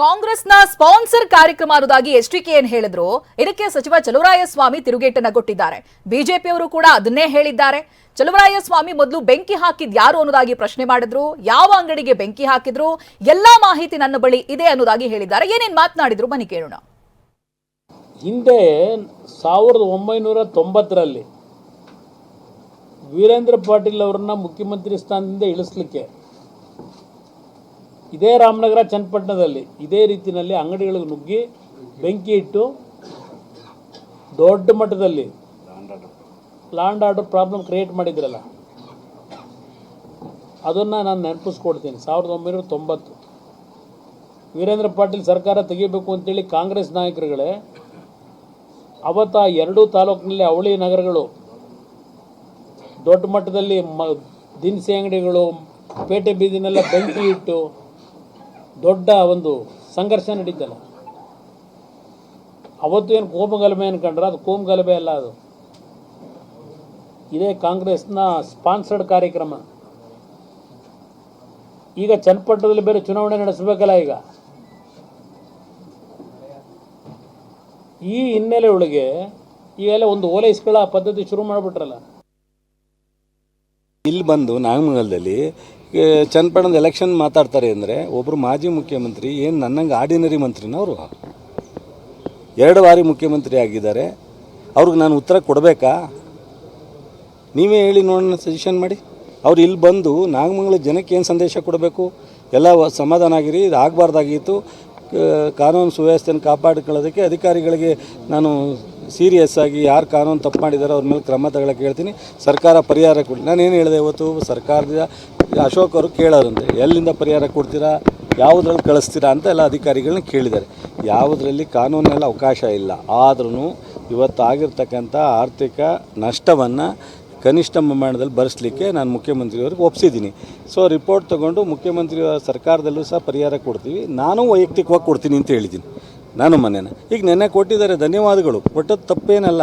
ಕಾಂಗ್ರೆಸ್ನ ಸ್ಪಾನ್ಸರ್ ಕಾರ್ಯಕ್ರಮ ಅನ್ನೋದಾಗಿ ಕೆ ಏನ್ ಹೇಳಿದ್ರು. ಇದಕ್ಕೆ ಸಚಿವ ಚಲುವರಾಯಸ್ವಾಮಿ ತಿರುಗೇಟನ್ನ ಕೊಟ್ಟಿದ್ದಾರೆ. ಬಿಜೆಪಿಯವರು ಕೂಡ ಅದನ್ನೇ ಹೇಳಿದ್ದಾರೆ. ಚಲುವರಾಯಸ್ವಾಮಿ ಮೊದಲು ಬೆಂಕಿ ಹಾಕಿದ್ ಯಾರು ಅನ್ನೋದಾಗಿ ಪ್ರಶ್ನೆ ಮಾಡಿದ್ರು. ಯಾವ ಅಂಗಡಿಗೆ ಬೆಂಕಿ ಹಾಕಿದ್ರು. ಎಲ್ಲಾ ಮಾಹಿತಿ ನನ್ನ ಬಳಿ ಇದೆ ಅನ್ನೋದಾಗಿ ಹೇಳಿದ್ದಾರೆ. ಏನೇನ್ ಮಾತನಾಡಿದ್ರು ಬನ್ನಿ ಕೇಳೋಣ. ಹಿಂದೆ ಸಾವಿರದ ಒಂಬೈನೂರ ತೊಂಬತ್ತರಲ್ಲಿ ವೀರೇಂದ್ರ ಪಾಟೀಲ್ ಅವರನ್ನ ಮುಖ್ಯಮಂತ್ರಿ ಸ್ಥಾನದಿಂದ ಇಳಿಸ್ಲಿಕ್ಕೆ ಇದೇ ರಾಮನಗರ ಚನ್ನಪಟ್ಟಣದಲ್ಲಿ ಇದೇ ರೀತಿಯಲ್ಲಿ ಅಂಗಡಿಗಳಿಗೆ ನುಗ್ಗಿ ಬೆಂಕಿ ಇಟ್ಟು ದೊಡ್ಡ ಮಟ್ಟದಲ್ಲಿ ಲ್ಯಾಂಡ್ ಆರ್ಡರ್ ಪ್ರಾಬ್ಲಮ್ ಕ್ರಿಯೇಟ್ ಮಾಡಿದ್ರಲ್ಲ, ಅದನ್ನು ನಾನು ನೆನಪಿಸ್ಕೊಡ್ತೀನಿ. ಸಾವಿರದ ಒಂಬೈನೂರ ತೊಂಬತ್ತು. ವೀರೇಂದ್ರ ಪಾಟೀಲ್ ಸರ್ಕಾರ ತೆಗಿಬೇಕು ಅಂತೇಳಿ ಕಾಂಗ್ರೆಸ್ ನಾಯಕರುಗಳೇ, ಅವತ್ತು ಆ ಎರಡೂ ತಾಲೂಕಿನಲ್ಲಿ ಅವಳಿ ನಗರಗಳು, ದೊಡ್ಡ ಮಟ್ಟದಲ್ಲಿ ಮ, ದಿನಸಿ ಅಂಗಡಿಗಳು, ಪೇಟೆ ಬೀದಿನೆಲ್ಲ ಬೆಂಕಿ ಇಟ್ಟು ದೊಡ್ಡ ಒಂದು ಸಂಘರ್ಷ ನಡೀತಲ್ಲ. ಅವತ್ತು ಏನು ಕೋಮಗಲಭೆ ಅನ್ಕೊಂಡ್ರೆ ಅದು ಕೋಮಗಲಭೆ ಅಲ್ಲ ಅದು. ಇದೇ ಕಾಂಗ್ರೆಸ್ನ ಸ್ಪಾನ್ಸರ್ಡ್ ಕಾರ್ಯಕ್ರಮ. ಈಗ ಚನ್ನಪಟ್ಟಣದಲ್ಲಿ ಬೇರೆ ಚುನಾವಣೆ ನಡೆಸಬೇಕಲ್ಲ ಈಗ. ಈ ಹಿನ್ನೆಲೆ ಒಳಗೆ ಈಗೆಲ್ಲ ಒಂದು ಓಲೈಸ್ಗಳ ಪದ್ಧತಿ ಶುರು ಮಾಡಿಬಿಟ್ರಲ್ಲ. ಇಲ್ಲಿ ಬಂದು ನಾಗಮಂಗಲದಲ್ಲಿ ಚನ್ನಪಟ್ಟಣದ ಎಲೆಕ್ಷನ್ ಮಾತಾಡ್ತಾರೆ ಅಂದರೆ ಒಬ್ಬರು ಮಾಜಿ ಮುಖ್ಯಮಂತ್ರಿ, ಏನು ನನ್ನಂಗೆ ಆರ್ಡಿನರಿ ಮಂತ್ರಿನವರು? ಎರಡು ಬಾರಿ ಮುಖ್ಯಮಂತ್ರಿ ಆಗಿದ್ದಾರೆ. ಅವ್ರಿಗೆ ನಾನು ಉತ್ತರ ಕೊಡಬೇಕಾ? ನೀವೇ ಹೇಳಿ ನೋಡೋಣ ಸಜೆಷನ್ ಮಾಡಿ. ಅವ್ರು ಇಲ್ಲಿ ಬಂದು ನಾಗಮಂಗಲ ಜನಕ್ಕೆ ಏನು ಸಂದೇಶ ಕೊಡಬೇಕು? ಎಲ್ಲ ಸಮಾಧಾನ ಆಗಿರಿ, ಇದು ಆಗಬಾರ್ದಾಗಿತ್ತು. ಕಾನೂನು ಸುವ್ಯವಸ್ಥೆಯನ್ನು ಕಾಪಾಡಿಕೊಳ್ಳೋದಕ್ಕೆ ಅಧಿಕಾರಿಗಳಿಗೆ ನಾನು ಸೀರಿಯಸ್ ಆಗಿ ಯಾರು ಕಾನೂನು ತಪ್ಪು ಮಾಡಿದಾರೋ ಅವ್ರ ಮೇಲೆ ಕ್ರಮ ತಗೊಳಕ್ಕೆ ಹೇಳ್ತೀನಿ. ಸರ್ಕಾರ ಪರಿಹಾರ ಕೊಡಿ, ನಾನೇನು ಹೇಳಿದೆ ಇವತ್ತು? ಸರ್ಕಾರದ ಅಶೋಕ್ ಅವರು ಕೇಳೋರಂತೆ. ಎಲ್ಲಿಂದ ಪರಿಹಾರ ಕೊಡ್ತೀರಾ? ಯಾವುದ್ರಲ್ಲಿ ಕಳಿಸ್ತೀರಾ ಅಂತ ಎಲ್ಲ ಅಧಿಕಾರಿಗಳನ್ನ ಕೇಳಿದ್ದಾರೆ. ಯಾವುದರಲ್ಲಿ ಕಾನೂನಲ್ಲ ಅವಕಾಶ ಇಲ್ಲ. ಆದ್ರೂ ಇವತ್ತು ಆಗಿರ್ತಕ್ಕಂಥ ಆರ್ಥಿಕ ನಷ್ಟವನ್ನು ಕನಿಷ್ಠ ಪ್ರಮಾಣದಲ್ಲಿ ಭರಿಸಲಿಕ್ಕೆ ನಾನು ಮುಖ್ಯಮಂತ್ರಿಯವ್ರಿಗೆ ಒಪ್ಸಿದ್ದೀನಿ. ಸೊ ರಿಪೋರ್ಟ್ ತಗೊಂಡು ಮುಖ್ಯಮಂತ್ರಿ ಸರ್ಕಾರದಲ್ಲೂ ಸಹ ಪರಿಹಾರ ಕೊಡ್ತೀವಿ. ನಾನು ವೈಯಕ್ತಿಕವಾಗಿ ಕೊಡ್ತೀನಿ ಅಂತ ಹೇಳಿದ್ದೀನಿ. ನಾನು ಮನೇನ ಈಗ ನೆನ್ನೆ ಕೊಟ್ಟಿದ್ದಾರೆ ಧನ್ಯವಾದಗಳು. ಕೊಟ್ಟದ್ದು ತಪ್ಪೇನಲ್ಲ.